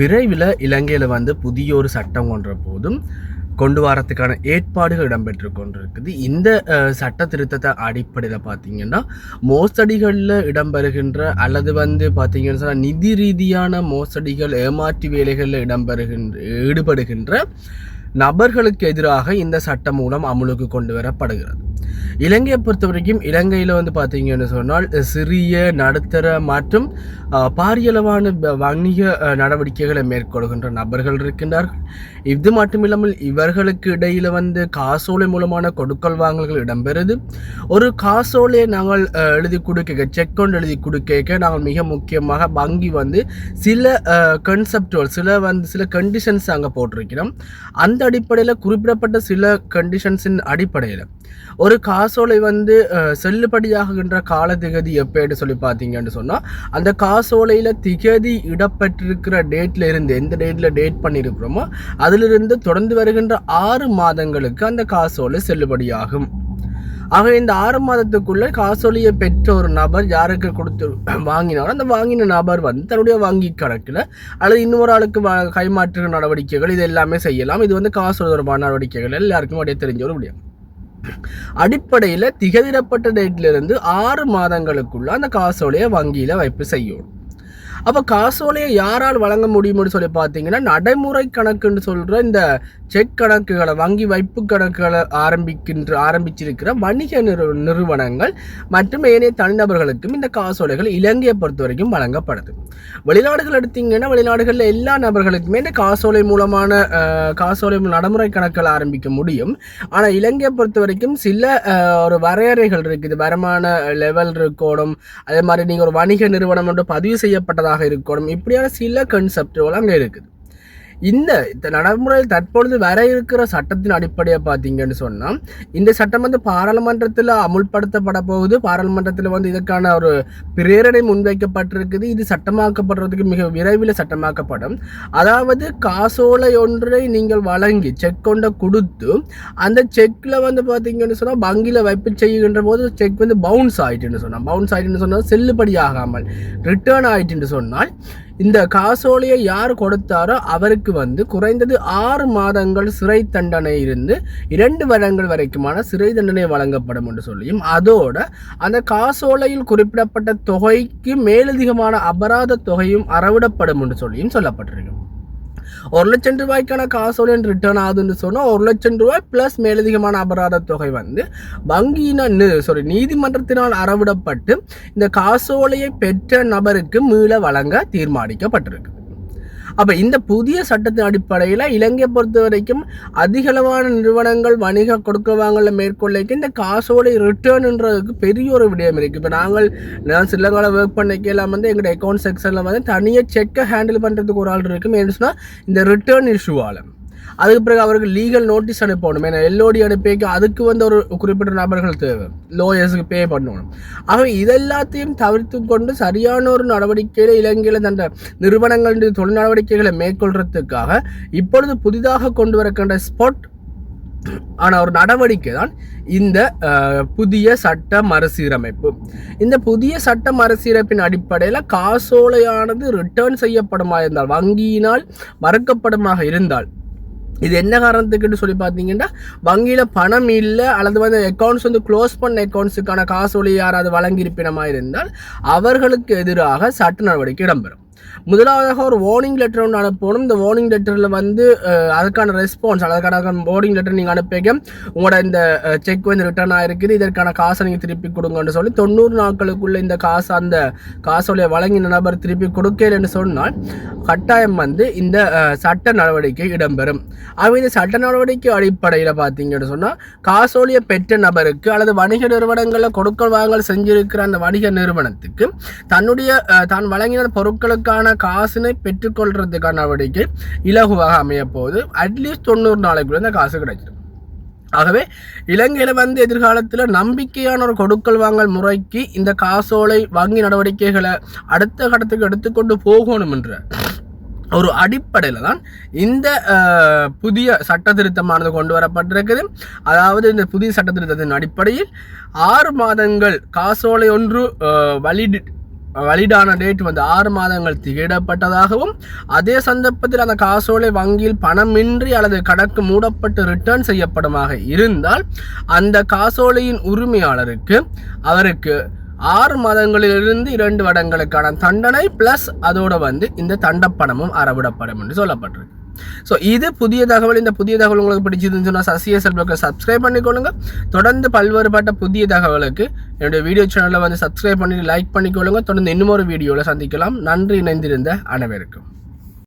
விரைவில் இலங்கையில் வந்து புதிய ஒரு சட்டம் கொன்ற போதும் கொண்டு வரத்துக்கான ஏற்பாடுகள் இடம்பெற்று கொண்டிருக்குது. இந்த சட்ட திருத்தத்தை அடிப்படையில் பார்த்தீங்கன்னா மோசடிகளில் இடம்பெறுகின்ற அல்லது வந்து பார்த்தீங்கன்னு சொன்னால் நிதி ரீதியான மோசடிகள் ஏமாற்று வேலைகளில் இடம்பெறுகின்ற ஈடுபடுகின்ற நபர்களுக்கு எதிராக இந்த சட்டம் மூலம் அமுலுக்கு கொண்டு வரப்படுகிறது. இலங்கையை பொறுத்த வரைக்கும் இலங்கையில் வந்து பார்த்தீங்கன்னு சொன்னால் சிறிய நடுத்தர மற்றும் பாரியளவான வணிக நடவடிக்கைகளை மேற்கொள்கின்ற நபர்கள் இருக்கின்றார்கள். இது மட்டுமில்லாமல் இவர்களுக்கு இடையில் வந்து காசோலை மூலமான கொடுக்கல் வாங்கல்கள் இடம்பெறுது. ஒரு காசோலையை நாங்கள் எழுதி கொடுக்க செக் கொண்டு எழுதி கொடுக்க நாங்கள் மிக முக்கியமாக வங்கி வந்து சில கன்செப்டுவல் சில வந்து சில கண்டிஷன்ஸ் அங்கே போட்டிருக்கிறோம். அந்த அடிப்படையில் குறிப்பிடப்பட்ட சில கண்டிஷன்ஸின் அடிப்படையில். ஒரு காசோலை வந்து செல்லுபடியாகின்ற கால திகதி எப்போன்னு சொல்லி பார்த்தீங்கன்னு சொன்னால் அந்த காசோலையில் திகதி இடப்பட்டிருக்கிற டேட்டில் இருந்து எந்த டேட்டில் டேட் பண்ணியிருக்கிறோமோ அதிலிருந்து தொடர்ந்து வருகின்ற ஆறு மாதங்களுக்கு அந்த காசோலை செல்லுபடியாகும். ஆக இந்த ஆறு மாதத்துக்குள்ள காசோலியை பெற்ற ஒரு நபர் யாருக்கு கொடுத்து வாங்கினாலும் அந்த வாங்கின நபர் வந்து தன்னுடைய வங்கி கணக்கில் அல்லது இன்னொரு ஆளுக்கு வ- கைமாற்று நடவடிக்கைகள் இது எல்லாமே செய்யலாம். இது வந்து காசோலை தொடர்பான நடவடிக்கைகள் எல்லாருக்கும் அப்படியே தெரிஞ்ச ஒரு விடயம். அடிப்படையில் திகதிடப்பட்ட டேட்டிலிருந்து ஆறு மாதங்களுக்குள்ள அந்த காசோலையை வங்கியில் வைப்பு செய்யணும். அப்போ காசோலையை யாரால் வழங்க முடியும்னு சொல்லி பார்த்தீங்கன்னா நடைமுறை கணக்குன்னு சொல்கிற இந்த செக் கணக்குகளை வங்கி வைப்பு கணக்குகளை ஆரம்பிக்கின்ற ஆரம்பிச்சிருக்கிற வணிக நிறு நிறுவனங்கள் மற்றும் ஏனைய தனிநபர்களுக்கும் இந்த காசோலைகள் இலங்கையை பொறுத்த வரைக்கும் வழங்கப்படுது. வெளிநாடுகள் எடுத்தீங்கன்னா வெளிநாடுகளில் எல்லா நபர்களுக்குமே இந்த காசோலை மூலமான காசோலை நடைமுறை கணக்குகள் ஆரம்பிக்க முடியும். ஆனால் இலங்கையை பொறுத்த வரைக்கும் சில ஒரு வரையறைகள் இருக்குது. வருமான லெவல் இருக்கணும் அதே மாதிரி நீங்கள் ஒரு வணிக நிறுவனம் என்று பதிவு செய்யப்பட்டதாக இருக்கணும். இப்படியான சில கன்செப்டுகள் அங்கே இருக்குது. இந்த இந்த நடைமுறையில் தற்பொழுது வர இருக்கிற சட்டத்தின் அடிப்படையை பார்த்தீங்கன்னு சொன்னால் இந்த சட்டம் வந்து பாராளுமன்றத்தில் அமுல்படுத்தப்பட போகுது. பாராளுமன்றத்தில் வந்து இதற்கான ஒரு பிரேரணை முன்வைக்கப்பட்டிருக்குது. இது சட்டமாக்கப்படுறதுக்கு மிக விரைவில் சட்டமாக்கப்படும். அதாவது காசோலை ஒன்றை நீங்கள் வழங்கி செக் கொண்ட கொடுத்து அந்த செக்கில் வந்து பார்த்தீங்கன்னு சொன்னால் வங்கியில் வைப்பு செய்கின்ற போது செக் வந்து பவுன்ஸ் ஆயிட்டுன்னு சொன்னால் பவுன்ஸ் ஆயிட்டுன்னு சொன்னால் செல்லுபடி ஆகாமல் ரிட்டர்ன் ஆயிட்டுன்னு சொன்னால் இந்த காசோலையை யார் கொடுத்தாரோ அவருக்கு வந்து குறைந்தது ஆறு மாதங்கள் சிறை தண்டனை இருந்து இரண்டு வருடங்கள் வரைக்குமான சிறை தண்டனை வழங்கப்படும் என்று சொல்லியும் அதோட அந்த காசோலையில் குறிப்பிடப்பட்ட தொகைக்கு மேலதிகமான அபராத தொகையும் அறவிடப்படும் என்று சொல்லியும் சொல்லப்பட்டிருக்கு. ஒரு லட்சம் ரூபாய்க்கான காசோலையின் ரிட்டர்ன் ஆகுதுன்னு சொன்னால் ஒரு லட்சம் ரூபாய் ப்ளஸ் மேலதிகமான அபராத தொகை வந்து வங்கியின சாரி நீதிமன்றத்தினால் அறவிடப்பட்டு இந்த காசோலையை பெற்ற நபருக்கு மீள வழங்க தீர்மானிக்கப்பட்டிருக்கு. அப்போ இந்த புதிய சட்டத்தின் அடிப்படையில் இலங்கையை பொறுத்த வரைக்கும் அதிகளவான நிறுவனங்கள் வணிக கொடுக்க வாங்கல மேற்கொள்ளைக்கு இந்த காசோட ரிட்டர்ன்ன்றதுக்கு பெரிய ஒரு விடயம் இருக்குது இப்போ நாங்கள் நான் சிலங்கால ஒர்க் பண்ணிக்கலாம் வந்து எங்களோட அக்கௌண்ட் செக்ஷனில் வந்து தனியாக செக்கை ஹேண்டில் பண்ணுறதுக்கு ஒரு ஆள் இருக்கும் ஏன்னு சொன்னால் இந்த ரிட்டர்ன் இஷ்யூவால் அதுக்கு பிறகு அவருக்கு லீகல் நோட்டீஸ் அனுப்பணும். ஏன்னா எல்ஓடி அனுப்பிக்க அதுக்கு வந்து ஒரு குறிப்பிட்ட நபர்கள் தேவை. லோயர்ஸுக்கு பே பண்ணணும். ஆகவே இதெல்லாத்தையும் தவிர்த்து கொண்டு சரியான ஒரு நடவடிக்கையில் இலங்கையில் தந்த நிறுவனங்கள் தொழில் நடவடிக்கைகளை மேற்கொள்றதுக்காக இப்பொழுது புதிதாக கொண்டு வரக்கின்ற ஸ்பாட் ஆன ஒரு நடவடிக்கை தான் இந்த புதிய சட்ட மறுசீரமைப்பு. இந்த புதிய சட்ட மறுசீரமைப்பின் அடிப்படையில் காசோலையானது ரிட்டர்ன் செய்யப்படுமா இருந்தால் வங்கியினால் மறுக்கப்படுமாக இருந்தால் இது என்ன காரணத்துக்குன்னு சொல்லி பார்த்தீங்கன்னா வங்கியில் பணம் இல்லை அல்லது வந்து அக்கௌண்ட்ஸ் வந்து க்ளோஸ் பண்ண அக்கௌண்ட்ஸுக்கான காசோலி யாராவது வழங்கியிருப்பினமாக இருந்தால் அவர்களுக்கு எதிராக சட்ட நடவடிக்கை இடம்பெறும். முதலாவதாக ஒரு வார்னிங் லெட்டர் ஒன்று அனுப்பணும். இந்த வார்னிங் லெட்டரில் வந்து அதுக்கான ரெஸ்பான்ஸ் அதற்கான வார்னிங் லெட்டர் நீங்கள் அனுப்பிக்க உங்களோட இந்த செக் வந்து ரிட்டர்ன் ஆகிருக்குது இதற்கான காசை நீங்கள் திருப்பி கொடுங்கன்னு சொல்லி தொண்ணூறு நாட்களுக்குள்ள இந்த காசு அந்த காசோடைய வழங்கின நபர் திருப்பி கொடுக்கலன்னு சொன்னால் கட்டாயம் வந்து இந்த சட்ட நடவடிக்கை இடம்பெறும். ஆகவே இந்த சட்ட நடவடிக்கை அடிப்படையில் பார்த்தீங்கன்னு சொன்னால் காசோலியை பெற்ற நபருக்கு அல்லது வணிக நிறுவனங்களில் கொடுக்கல் வாங்கல் செஞ்சிருக்கிற அந்த வணிக நிறுவனத்துக்கு தன்னுடைய தான் வழங்கின பொருட்களுக்கான காசினை பெற்றுக்கொள்றதுக்கான நடவடிக்கை இலகுவாக அமைய போகுது அட்லீஸ்ட் தொண்ணூறு நாளைக்குள்ள இந்த காசு கிடைச்சிடும். ஆகவே இலங்கையில் வந்து எதிர்காலத்தில் நம்பிக்கையான ஒரு கொடுக்கல் வாங்கல் முறைக்கு இந்த காசோலை வங்கி நடவடிக்கைகளை அடுத்த கட்டத்துக்கு எடுத்துக்கொண்டு போகணும் என்ற ஒரு அடிப்படையில் தான் இந்த புதிய சட்ட திருத்தமானது கொண்டு வரப்பட்டிருக்குது. அதாவது இந்த புதிய சட்ட திருத்தத்தின் அடிப்படையில் ஆறு மாதங்கள் காசோலை ஒன்று வலிடி வலிடான டேட் வந்து ஆறு மாதங்கள் திகிடப்பட்டதாகவும் அதே சந்தர்ப்பத்தில் அந்த காசோலை வங்கியில் பணமின்றி அல்லது கணக்கு மூடப்பட்டு ரிட்டர்ன் செய்யப்படுமாக இருந்தால் அந்த காசோலையின் உரிமையாளருக்கு அவருக்கு ஆறு மாதங்களிலிருந்து இரண்டு வருடங்களுக்கான தண்டனை பிளஸ் அதோட வந்து இந்த தண்டப்பணமும் அறவிடப்படும் என்று சொல்லப்பட்டிருக்கு. ஸோ இது புதிய தகவல் இந்த புதிய தகவல் உங்களுக்கு பிடிச்சிருந்துன்னு சொன்னால் சசிய செல்வக்கு சப்ஸ்கிரைப் பண்ணிக்கொள்ளுங்க தொடர்ந்து பல்வேறுபட்ட புதிய தகவலுக்கு என்னுடைய வீடியோ சேனலை வந்து சப்ஸ்கிரைப் பண்ணி லைக் பண்ணிக்கொள்ளுங்க தொடர்ந்து இன்னும் ஒரு வீடியோவில் சந்திக்கலாம். நன்றி இணைந்திருந்த அனைவருக்கும்.